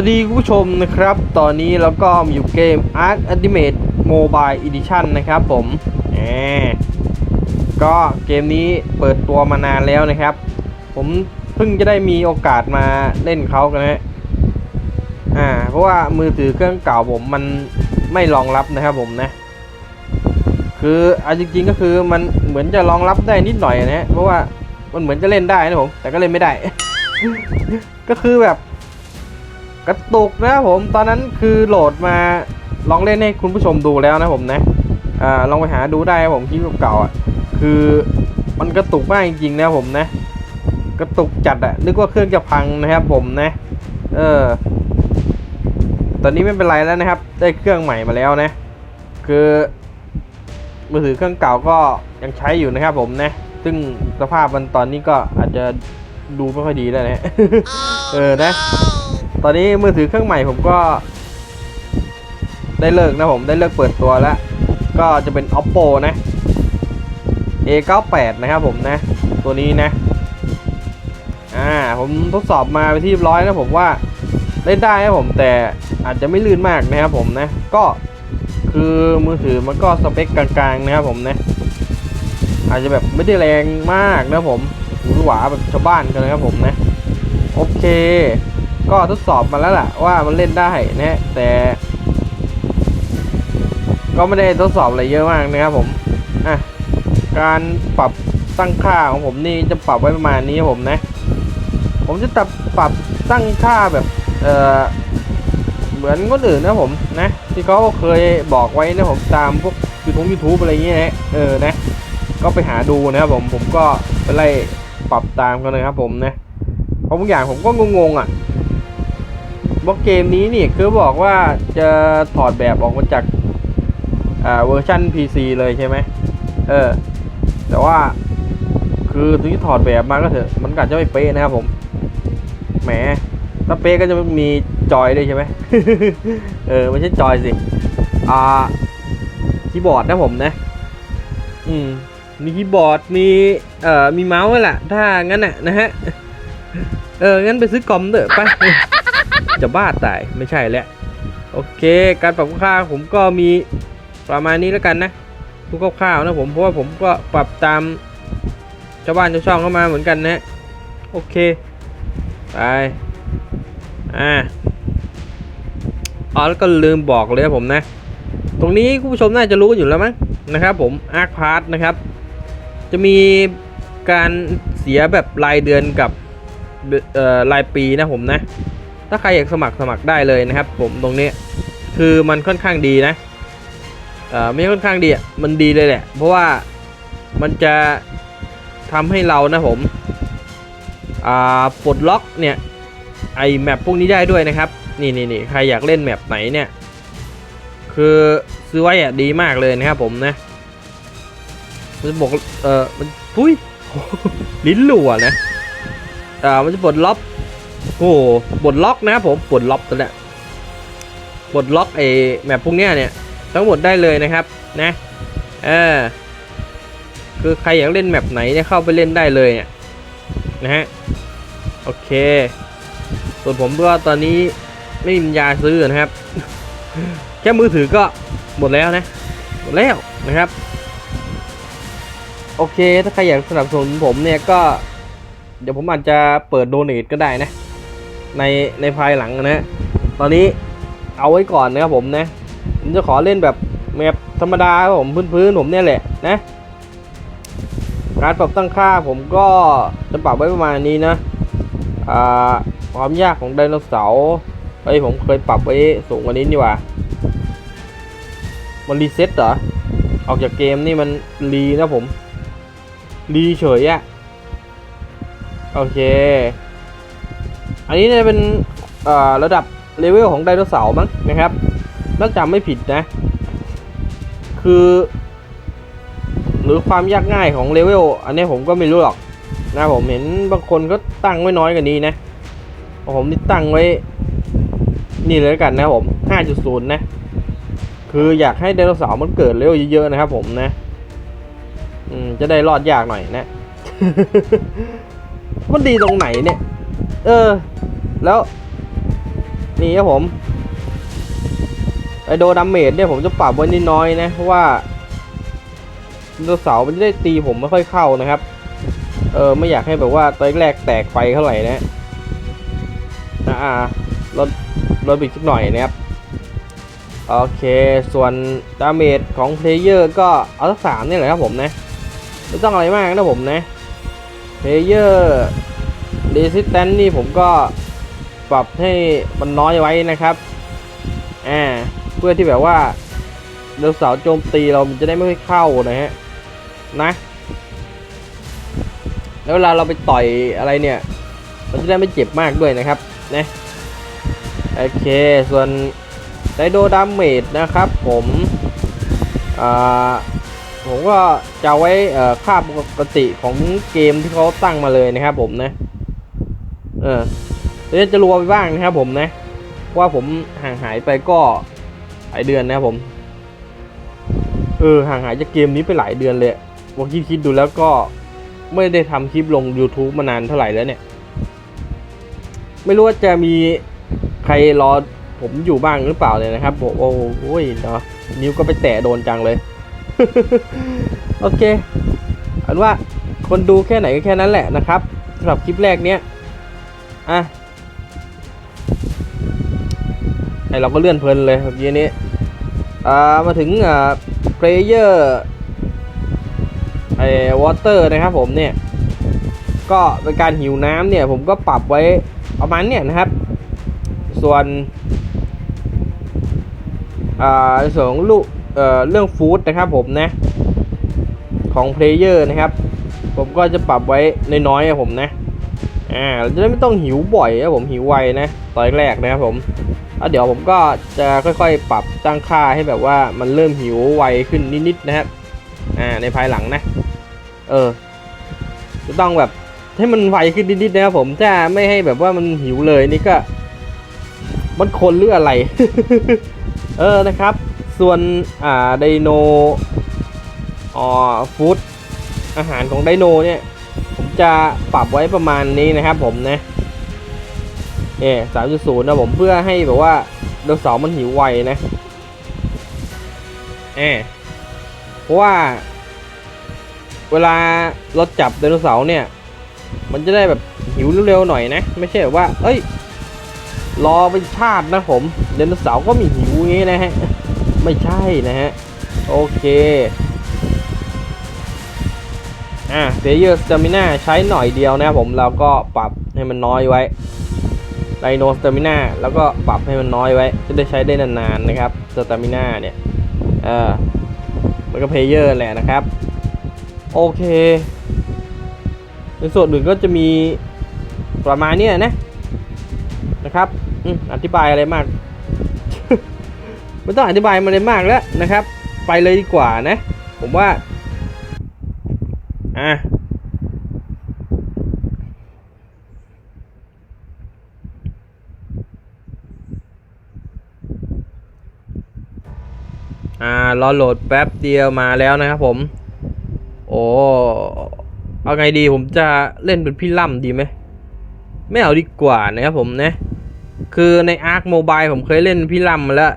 วัสดีคุณผู้ชมนะครับ ตอนนี้เราก็อยู่เกม Ark Ultimate Mobile Edition นะครับผมแหมก็เกมนี้เปิดตัวมานานแล้วนะครับ ผมเพิ่งจะได้มีโอกาสมาเล่นเขากันนะอ่า เพราะว่ามือถือเครื่องเก่าผมมันไม่รองรับนะครับผมนะ คือเอาจริงๆก็คือมันเหมือนจะรองรับได้นิดหน่อยนะเพราะว่ามันเหมือนจะเล่นได้นะผม แต่ก็เล่นไม่ได้ ก็คือแบบ กระตุกนะครับผมตอนนั้นคือโหลดมาลองเล่นให้คุณผู้ชมดูแล้วนะผมนะอ่าลองไปหาดูได้ครับผมคลิปเก่าๆอะคือมันกระตุกมากจริงๆนะผมนะ กระตุกจัดอะนึกว่าเครื่องจะพังนะครับผมนะ เออ ตอนนี้ไม่เป็นไรแล้วนะครับ ได้เครื่องใหม่มาแล้วนะ คือมือถือเครื่องเก่าก็ยังใช้อยู่นะครับผมนะ ซึ่งสภาพมันตอนนี้ก็อาจจะดูไม่ค่อยดีแล้วนะ เออนะ ตอนนี้มือถือเครื่องใหม่ผมก็ ได้เลิกนะผมได้เลิกเปิดตัวแล้ว ก็จะเป็น oppo นะ a98 นะครับผมนะ ตัวนี้นะ อ่า ผมทดสอบมาไปที่ร้อยนะผมว่าเล่นได้นะผมแต่อาจจะไม่ลื่นมากนะครับผมนะ ก็คือมือถือมันก็สเปคกลางๆนะครับผมนะ อาจจะแบบไม่ได้แรงมากนะผมหรือหวาแบบชาวบ้านกันนะครับผมนะ โอเค ก็ทดสอบมาแล้วล่ะว่ามันเล่นได้นะฮะแต่ ก็ไม่ได้ทดสอบอะไรเยอะมากนะครับผมอะการปรับตั้งค่าของผมนี่จะปรับไว้ประมาณนี้ผมนะ ผมจะตับปรับตั้งค่าแบบเออเหมือนคนอื่นนะผมนะ ที่เขาเคยบอกไว้นะผมตามพวกยูทูบยูทูบอะไรเงี้ยนะเออนะ ก็ไปหาดูนะครับผมผมก็ไปไล่ปรับตามกันเลยครับผมนะเพราะบางอย่างผมก็งงๆอะ ว่าเกมนี้นี่คือบอกว่าจะถอดแบบออกมาจากอ่าเวอร์ชัน PC เลยใช่ไหมเออ แต่ว่าคือถึงที่ถอดแบบมาก็เถอะ มันก็จจะไม่เป๊ะนะครับผม แหม ถ้าเป๊ะก็จะมีจอยด้วยใช่ไหมเออ ไม่ใช่จอยสิ อ่า คีย์บอร์ดนะผมนะ อืม มีคีย์บอร์ด มี เอ่อ มีเมาส์แหละ ถ้างั้นน่ะนะฮะ เออ งั้นไปซื้อคอมเถอะไป จะบ้าตายไม่ใช่แหล้วโอเค การปรับค่าผมก็มีประมาณนี้แล้วกันนะทุกคร่าวๆนะผมเพราะว่าผมก็ปรับตามชาวบ้านชาวช่องเข้ามาเหมือนกันนะโอเคไปอ่าอ๋อแล้วก็ลืมบอกเลยผมนะ ตรงนี้คุณผู้ชมน่าจะรู้อยู่แล้วมั้งนะครับ ผมอาร์คพาร์ทนะครับ จะมีการเสียแบบรายเดือนกับรายปีนะผมนะ ถ้าใครอยากสมัครสมัครได้เลยนะครับ ผมตรงนี้คือมันค่อนข้างดีนะเออไม่ค่อนข้างดีอะมันดีเลยแหละ เพราะว่ามันจะทำให้เรานะผมอ่าปลดล็อกเนี่ยไอแมปพวกนี้ได้ด้วยนะครับนี่นี่นี่ใครอยากเล่นแมปไหนเนี่ยคือซื้อไว้อะดีมากเลยนะครับผมนะมันจะบอกเออมันพุ้ยลิ้นหลัวนะอ่ามันจะปลดล็อก โอ้โหปลดล็อกนะครับผมปลดล็อกตัวเนี้ยปลดล็อกไอ้แมปพวกเนี้ยเนี่ยทั้งหมดได้เลยนะครับนะเออคือใครอยากเล่นแมปไหนเนี่ยเข้าไปเล่นได้เลยเนี่ยนะฮะโอเค ส่วนผมก็ตอนนี้ไม่มีปัญญาซื้อนะครับ แค่มือถือก็หมดแล้วนะหมดแล้วนะครับ โอเคถ้าใครอยากสนับสนุนผมเนี่ยก็ เดี๋ยวผมอาจจะเปิดโดเนทก็ได้นะ ในในภายหลังนะตอนนี้เอาไว้ก่อนนะครับผมนะผมจะขอเล่นแบบแมปธรรมดาครับผมพื้นๆผมเนี่ยแหละนะการปรับตั้งค่าผมก็จะปรับไว้ประมาณนี้นะความยากของไดโนเสาร์เฮ้ยผมเคยปรับไว้สูงกว่านี้นี่ว่ามันรีเซ็ตเหรอ ออกจากเกมนี่มันรีนะผม รีเฉยอะโอเค อันนี้เนี่ยเป็นระดับเลเวลของไดโนเสาร์มั้งนะครับถ้าจำไม่ผิดนะ คือ หรือความยากง่ายของเลเวลอันนี้ผมก็ไม่รู้หรอกนะผมเห็นบางคนก็ตั้งไว้น้อยกว่านี้นะ ผมนี่ตั้งไว้ นี่เลยกันนะผม 5.0 นะ คืออยากให้ไดโนเสาร์มันเกิดเร็วเยอะๆนะครับผมนะอืมจะได้รอดยากหน่อยนะ มันดีตรงไหนเนี่ย เออ แล้ว นี่ครับผมไอโดดัมเมจเนี่ยผมจะปรับไว้นิดน้อยนะ เพราะว่าตัวเสามันจะได้ตีผมไม่ค่อยเข้านะครับ เออไม่อยากให้แบบว่าตอนแรกแตกไฟเท่าไหร่นะอ่าอ่าลดลดไปอีกสักหน่อยนะครับ โอเค ส่วนดาเมจของเพลเยอร์ก็เอาสักสามนี่แหละครับผมนะ ไม่ต้องอะไรมากนะผมนะเพลเยอร์ รสิสแตนนี่ผมก็ปรับให้มันน้อยไว้นะครับอ่าเพื่อที่แบบว่าเดาวเสาโจมตีเรามันจะได้ไม่ค่อยเข้านะฮะนะแล้วเวลาเราไปต่อยอะไรเนี่ย มันจะได้ไม่เจ็บมากด้วยนะครับนะโอเค ส่วนไดโดดามเมจนะครับผมอ่าผมก็จะไว้ค่าปกติของเกมที่เขาตั้งมาเลยนะครับผมนะ เออเดี๋ยวจะรัวไปบ้างนะครับผมนะ ว่าผมห่างหายไปก็หลายเดือนนะครับผม เออห่างหายจากเกมนี้ไปหลายเดือนเลยว่าคิดคิดดูแล้วก็ไม่ได้ทำคลิปลง YouTube มานานเท่าไหร่แล้วเนี่ย ไม่รู้ว่าจะมีใครรอผมอยู่บ้างหรือเปล่าเลยนะครับโอ้โหเนาะนิ้วก็ไปแตะโดนจังเลย โอเคอันว่าคนดูแค่ไหนก็แค่นั้นแหละนะครับสำหรับคลิปแรกเนี้ย อะไอเราก็เลื่อนเพลินเลยเมื่อกี้นี้ อ่า มาถึงอ่าเพลเยอร์ไอวอเตอร์นะครับผมเนี่ย ก็เป็นการหิวน้ำเนี่ย ผมก็ปรับไว้ประมาณเนี่ยนะครับ ส่วนอ่าในส่วนของลูกเอ่อเรื่องฟู้ดนะครับผมนะ ของเพลเยอร์นะครับ ผมก็จะปรับไว้น้อยๆอะผมนะ อ่าเราจะได้ไม่ต้องหิวบ่อยนะผมหิวไวนะตอนแรกนะครับผมแล้วเดี๋ยวผมก็จะค่อยๆ ปรับตั้งค่าให้แบบว่ามันเริ่มหิวไวขึ้นนิดๆนะครับอ่าในภายหลังนะ เออ จะต้องแบบให้มันไวขึ้นนิดๆนะครับผมถ้าไม่ให้แบบว่ามันหิวเลยนี่ก็ มันคนหรืออะไร เออนะครับ ส่วนอ่าไดโนอ่อฟู้ดอาหารของไดโนเนี่ย จะปรับไว้ประมาณนี้นะครับผมนะเนี่ยสามจุดศูนย์นะผมเพื่อให้แบบว่าไดโนเสาร์มันหิวไวนะเอเพราะว่า เวลาเราจับไดโนเสาร์เนี่ย มันจะได้แบบหิวเร็วๆหน่อยนะ ไม่ใช่แบบว่า เอ้ย รอเป็นชาตินะผมไดโนเสาร์ก็มีหิวอย่างงี้นะฮะ ไม่ใช่นะฮะ โอเค อะเ a เยอร์สเตมิน่าใช้หน่อยเดียวนะครับผมเราก็ปรับให้มันน้อยไว้ไดโนสเตมิน่าแล้วก็ปรับให้มันน้อยไว้ จะได้ใช้ได้นานๆนะครับสเตมิน่าเนี่ยเออมันก็เพลเยอร์แหละนะครับ โอเค ในส่วนอื่นก็จะมีประมาณนี้นะนะครับออธิบายอะไรมาก ไม่ต้องอธิบายมาเลยมากแล้วนะครับ ไปเลยดีกว่านะ ผมว่า อะอ่ารอโหลดแป๊บเดียวมาแล้วนะครับผม โอ้เอาไงดีผมจะเล่นเป็นพี่ล่ำดีไหมไม่เอาดีกว่านะครับผมนะ คือในอาร์คโมบายผมเคยเล่นพี่ล่ำมาแล้ว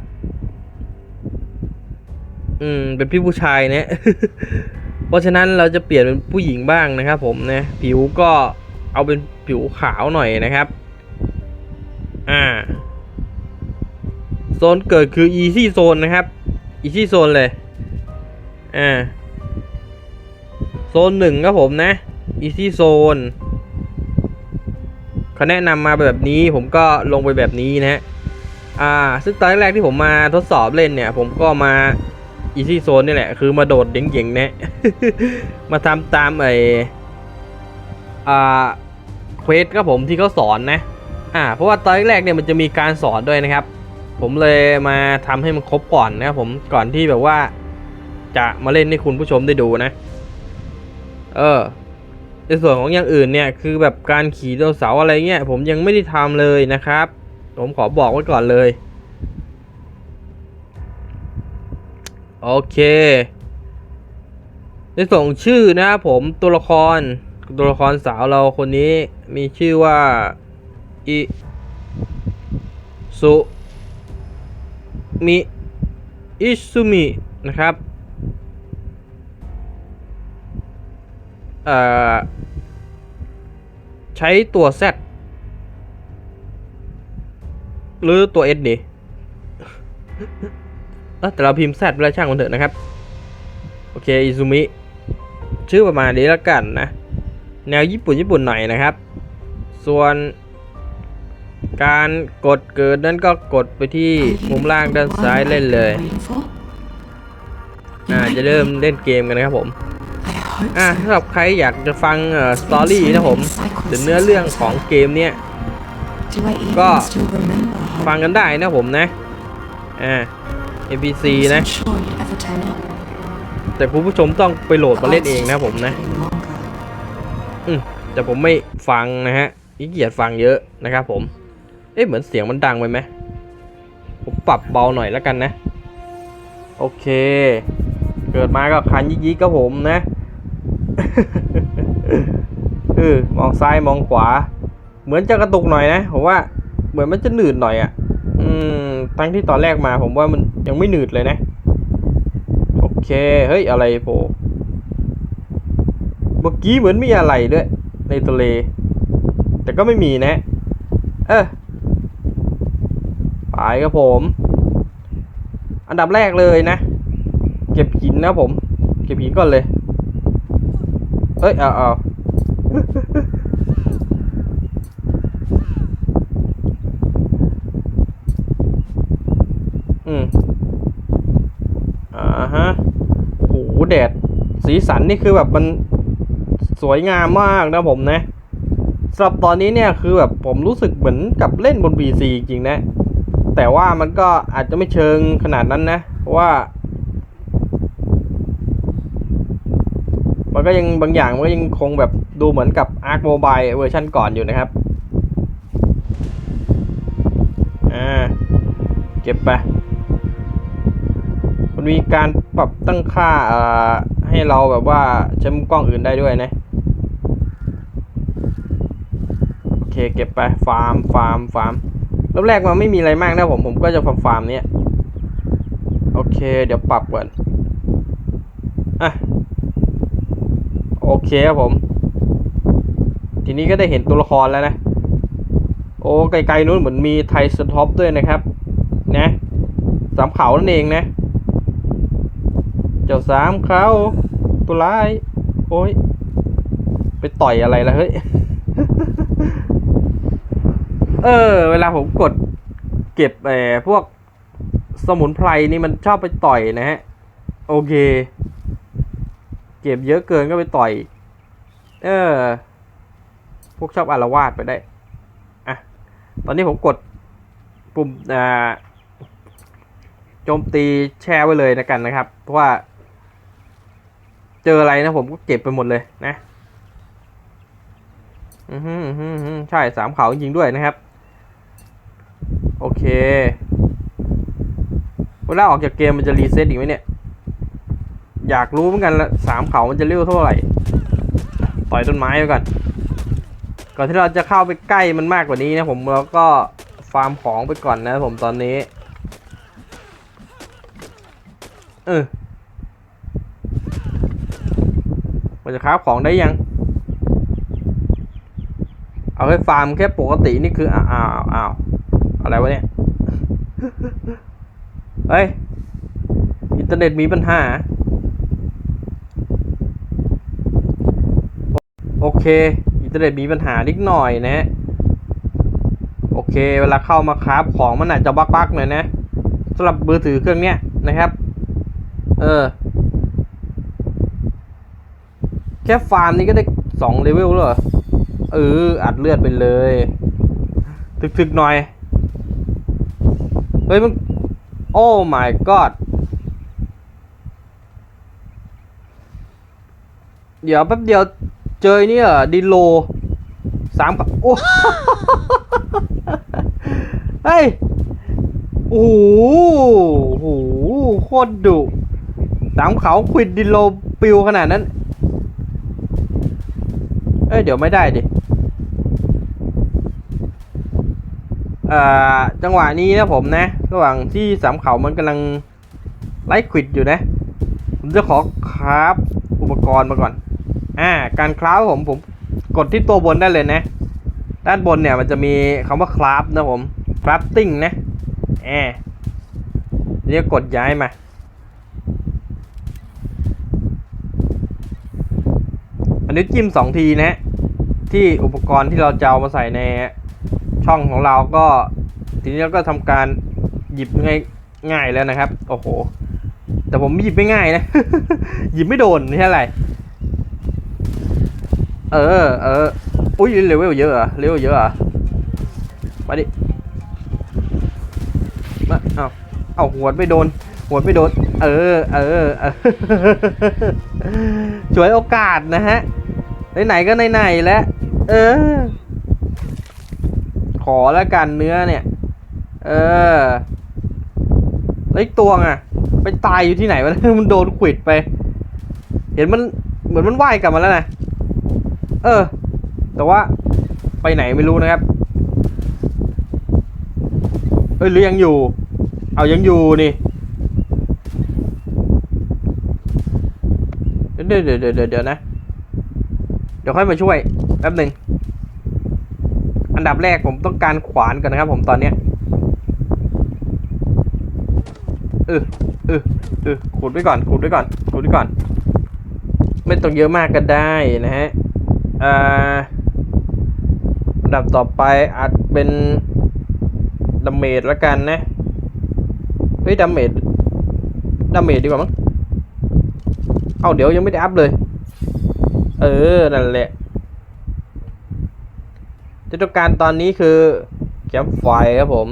อืม เป็นพี่ผู้ชายเนี่ย เพราะฉะนั้นเราจะเปลี่ยนเป็นผู้หญิงบ้างนะครับผมนะผิวก็เอาเป็นผิวขาวหน่อยนะครับ อ่า โซนเกิดคือ easy zone นะครับ easy zone เลย อ่า โซนหนึ่งครับผมนะ easy zone เขาแนะนำมาแบบนี้ผมก็ลงไปแบบนี้นะฮะ อ่า ซึ่งตอนแรกที่ผมมาทดสอบเล่นเนี่ย ผมก็มา easy zone นี่แหละ คือมาโดดเด่งๆนี่ยมาทำตามไออ่าเควสครับผมที่เขาสอนนะ อ่า เพราะว่าตอนแรกเนี่ยมันจะมีการสอนด้วยนะครับ ผมเลยมาทำให้มันครบก่อนนะครับผมก่อนที่แบบว่า จะมาเล่นให้คุณผู้ชมได้ดูนะ เออ ในส่วนของอย่างอื่นเนี่ย คือแบบการขี่ไดโนเสาร์อะไรเงี้ยผมยังไม่ได้ทำเลยนะครับ ผมขอบอกไว้ก่อนเลย โอเค ในส่วนของชื่อนะครับผมตัวละครตัวละครสาวเราคนนี้มีชื่อว่าอิสุมิอิซุมินะครับเออใช้ตัว Z หรือตัว S ดี เออแต่เราพิมพ์ Z ไปแล้วช่างมันเถอะนะครับ โอเคอิซุมิชื่อประมาณนี้แล้วกันนะ แนวญี่ปุ่นญี่ปุ่นหน่อยนะครับ ส่วน การกดเกิดนั้นก็กดไปที่มุมล่างด้านซ้ายเล่นเลยอ่าจะเริ่มเล่นเกมกันนะครับผมอ่าสำหรับใครอยากจะฟังเอ่อสตอรี่นะผมหรือเนื้อเรื่องของเกมเนี้ยก็ฟังกันได้นะผมนะอ่า NPC นะ แต่คุณผู้ชมต้องไปโหลดมาเล่นเองนะผมนะ อืมแต่ผมไม่ฟังนะฮะขี้เกียจฟังเยอะนะครับผม เอ๊ะเหมือนเสียงมันดังไปไหม ผมปรับเบาหน่อยแล้วกันนะ โอเค เกิดมาก็คันยิกๆก็ผมนะเออมองซ้ายมองขวา เหมือนจะกระตุกหน่อยนะผมว่าเหมือนมันจะหนืดหน่อยอะ่ะ อืมทั้งที่ตอนแรกมาผมว่ามันยังไม่หนืดเลยนะ โอเค เฮ้ย อะไรโผล่เมื่อกี้เหมือนมีอะไรด้วย ในทะเล แต่ก็ไม่มีนะ เออไปครับผม อันดับแรกเลยนะ เก็บหินนะผม เก็บหินก่อนเลย เอ้ย เอาเอา อืมอ่าฮะโหแดดสีสันนี่คือแบบมันสวยงามมากนะผมนะสำหรับตอนนี้เนี่ยคือแบบผมรู้สึกเหมือนกับเล่นบน PC จริงนะ แต่ว่ามันก็อาจจะไม่เชิงขนาดนั้นนะเพราะว่า มันก็ยังบางอย่างมันก็ยังคงแบบดูเหมือนกับ Arc Mobile เวอร์ชันก่อนอยู่นะครับอ่าเก็บไป มันมีการปรับตั้งค่าอ่อให้เราแบบว่าใช้มุมกล้องอื่นได้ด้วยนะโอเคเก็บไปฟาร์มฟาร์มฟาร์มรอบแรกมันไม่มีอะไรมากนะผมผมก็จะฟาร์มฟาร์มเนี้ยโอเค เดี๋ยวปรับก่อนอะโอเคครับผม ทีนี้ก็ได้เห็นตัวละครแล้วนะ โอ้ไกลๆนู้นเหมือนมีไทสท็อปด้วยนะครับ นะสามเขานั่นเองนะ จ้าสามเขาตัวร้าย โอ้ย ไปต่อยอะไรล่ะเฮ้ย เออ เวลาผมกดเก็บเอ่อพวกสมุนไพรนี่มันชอบไปต่อยนะฮะ โอเค เก็บเยอะเกินก็ไปต่อย เออ พวกชอบอารวาสไปได้ อะ ตอนนี้ผมกดปุ่มอ่าโจมตีแช่ไว้เลยนะกันนะครับ เพราะว่า เจออะไรนะผมก็เก็บไปหมดเลยนะ อือฮึอือฮึอือใช่สามเขาจริงด้วยนะครับ โอเค เวลาออกจากเกมมันจะรีเซ็ตอีกไหมเนี่ย อยากรู้เหมือนกันละสามเขามันจะเร็วเท่าไหร่ ต่อยต้นไม้ไปก่อน ก่อนที่เราจะเข้าไปใกล้มันมากกว่านี้นะผมเราก็ฟาร์มของไปก่อนนะผมตอนนี้ เออมัน จะค้าของได้ยัง เอาให้ฟาร์มแค่ปกตินี่คืออ้าวอ้าวอ้าวอะไรวะเนี่ย เฮ้ย อินเทอร์เน็ตมีปัญหา โอเค อินเทอร์เน็ตมีปัญหานิดหน่อยนะฮะโอเค เวลาเข้ามาคราฟของมันอาจจะบักๆหน่อยนะสำหรับมือถือเครื่องเนี้ยนะครับ เออ แค่ฟาร์มนี้ก็ได้สองเลเวลแล้วเหรอ เออ อัดเลือดไปเลยถึกๆหน่อย เฮ้ยมันโอ้ my god เดี๋ยวแป๊บเดียวเจอไอ้นี่เหรอดิโลสามกับโอ้เฮ้ยโอ้โหโอ้โหโคตรดุสามเขาควิดดิโลปิวขนาดนั้น เอ้ยเดี๋ยวไม่ได้ดิอ่อจังหวะนี้นะผมนะ ระหว่างที่สามเขามันกำลังไล่ควิดอยู่นะ ผมจะขอคราฟอุปกรณ์มาก่อน อ่า การคราฟผมผมกดที่ตัวบนได้เลยนะ ด้านบนเนี่ยมันจะมีคำว่าคราฟนะผมคราฟติ้งนะแอบเรียกกดย้ายมา อันนี้จิ้มสองทีนะ ที่อุปกรณ์ที่เราจะเอามาใส่ในช่องของเราก็ ทีนี้เราก็ทำการหยิบง่ายง่ายแล้วนะครับ โอ้โห แต่ผมหยิบไม่ง่ายนะ หยิบไม่โดนไม่ใช่อะไรเออเอออุ้ยเลเวลเยอะเหรอะเลเวลเยอะเหรอะมาดิมาเอาเอาหัวดไม่โดนหัวดไม่โดน เออ เออเออช่วยโอกาสนะฮะ ไหนๆก็ไหนๆแล้วเออ ขอแล้วกันเนื้อเนี่ย เออแล้วอีกตัวไงไปตายอยู่ที่ไหนวะมันโดนขวิดไป เห็นมันเหมือนมันว่ายกลับมาแล้วนะเออ แต่ว่าไปไหนไม่รู้นะครับเอ้ยหรือยังอยู่ เอายังอยู่นี่เดี๋ยวเดี๋ยวเดี๋ยวเดี๋ยวเดี๋ยวนะ เดี๋ยวค่อยมาช่วยแป๊บหนึ่งอันดับแรกผมต้องการขวานก่อนนะครับ ผมตอนเนี้ยเออเออเออขุดไว้ก่อนขุดไว้ก่อนขุดไว้ก่อน ไม่ต้องเยอะมากก็ได้นะฮะอ่าอันดับต่อไปอาจเป็นดาเมจละกันนะเฮ้ยดาเมจดาเมจดีกว่ามั้งเอาเดี๋ยวยังไม่ได้อัพเลย เออ นั่นแหละที่ต้องการตอนนี้คือแคมป์ไฟครับผม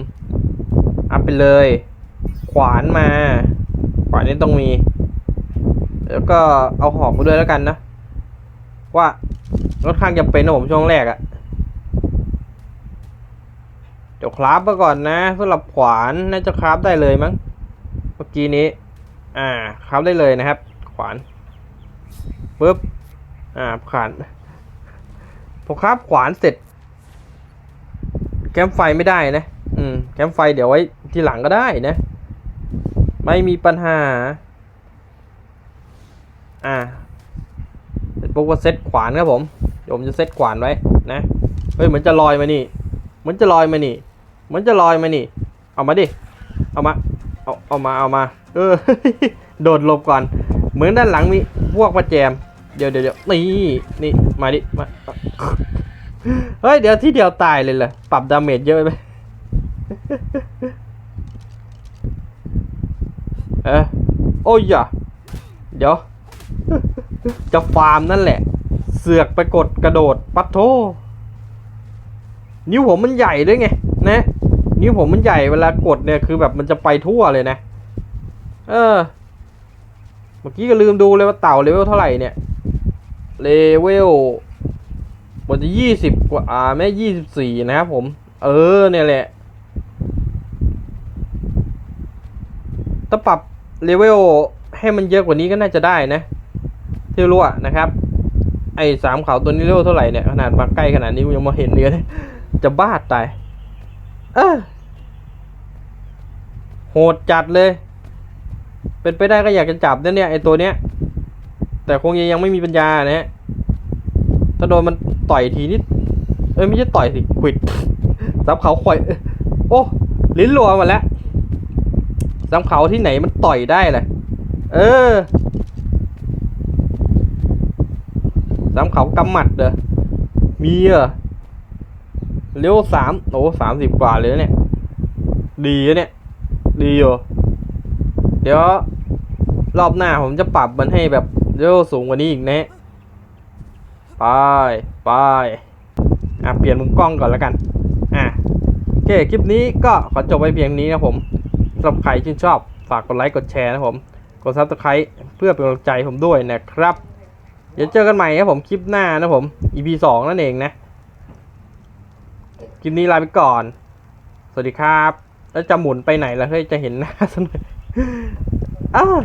อัพไปเลย ขวานมา ขวานนี้ต้องมี แล้วก็เอาหอกมาด้วยแล้วกันนะ ว่าค่อนข้างจะเป็นนะผมช่วงแรกอะเดี๋ยวคราฟมาก่อนนะสำหรับขวานน่าจะคราฟได้เลยมั้งเมื่อกี้นี้ อ่าคราฟได้เลยนะครับ ขวานปึ๊บ อ่าขวานพอคราฟขวานเสร็จแคมไฟไม่ได้นะ อืมแคมไฟเดี๋ยวไว้ทีหลังก็ได้นะ ไม่มีปัญหา อ่าเสร็จปุ๊บก็เซตขวานครับผมเดี๋ยวผมจะเซตขวานไว้นะ เฮ้ยเหมือนจะลอยมานี่เหมือนจะลอยมานี่เหมือนจะลอยมานี่ เอามาดิ เอามา เอาเอามา เอามา เออ โดดหลบก่อน เหมือนด้านหลังมีพวกประแจม เดี๋ยวเดี๋ยวเดี๋ยวนี่นี่มาดิมาเฮ้ยเดี๋ยวที่เดียวตายเลยเหรอปรับดาเมจเยอะไปเออโอ้ยอย่าเดี๋ยว จะฟาร์มนั่นแหละ เสือกไปกดกระโดดปัดโทนิ้วผมมันใหญ่ด้วยไงนะนิ้วผมมันใหญ่เวลากดเนี่ยคือแบบมันจะไปทั่วเลยนะ เออ เมื่อกี้ก็ลืมดูเลยว่าเต่าเลเวลเท่าไหร่เนี่ย เลเวลมันจะยี่สิบกว่าอ่าไม่ยี่สิบสี่นะครับผม เออเนี่ยแหละถ้าปรับเลเวลให้มันเยอะกว่านี้ก็น่าจะได้นะ ที่รู้อะนะครับ ไอ้สามเขาตัวนี้เลเวลเท่าไหร่เนี่ย ขนาดมาใกล้ขนาดนี้กูยังมาเห็นเลยจะบ้าตายเออโหดจัดเลย เป็นไปได้ก็อยากจะจับนะเนี่ยไอตัวเนี้ย แต่คงยังยังไม่มีปัญญานะฮะถ้าโดนมันต่อยทีนิดเอ้ยไม่ใช่ต่อยสิขวิดซับเขาข่อย โอ้ลิ้นรัวมาแล้วซับเขาที่ไหนมันต่อยได้เลยเออซับเขากำหมัดเด้อมีเหรอเร็วสามโอ้สามสิบกว่าเลยเนี่ย ดีเนี่ย ดีอยู่ เดี๋ยว รอบหน้าผมจะปรับมันให้แบบเร็วสูงกว่านี้อีกนะไปไปอะเปลี่ยนมุมกล้องก่อนแล้วกัน อะโอเคคลิปนี้ก็ขอจบไว้เพียงนี้นะผมสำหรับใครชื่นชอบฝากกดไลค์กดแชร์นะผม กดซับสไคร b ์เพื่อเป็นกำลังใจผมด้วยนะครับ เดี๋ยวเจอกันใหม่ครับผมคลิปหน้านะผม EP สองนั่นเองนะ คลิปนี้ลาไปก่อน สวัสดีครับ แล้วจะหมุนไปไหนล่ะเฮ้ยจะเห็นหน้าสักหน่อย อ้าว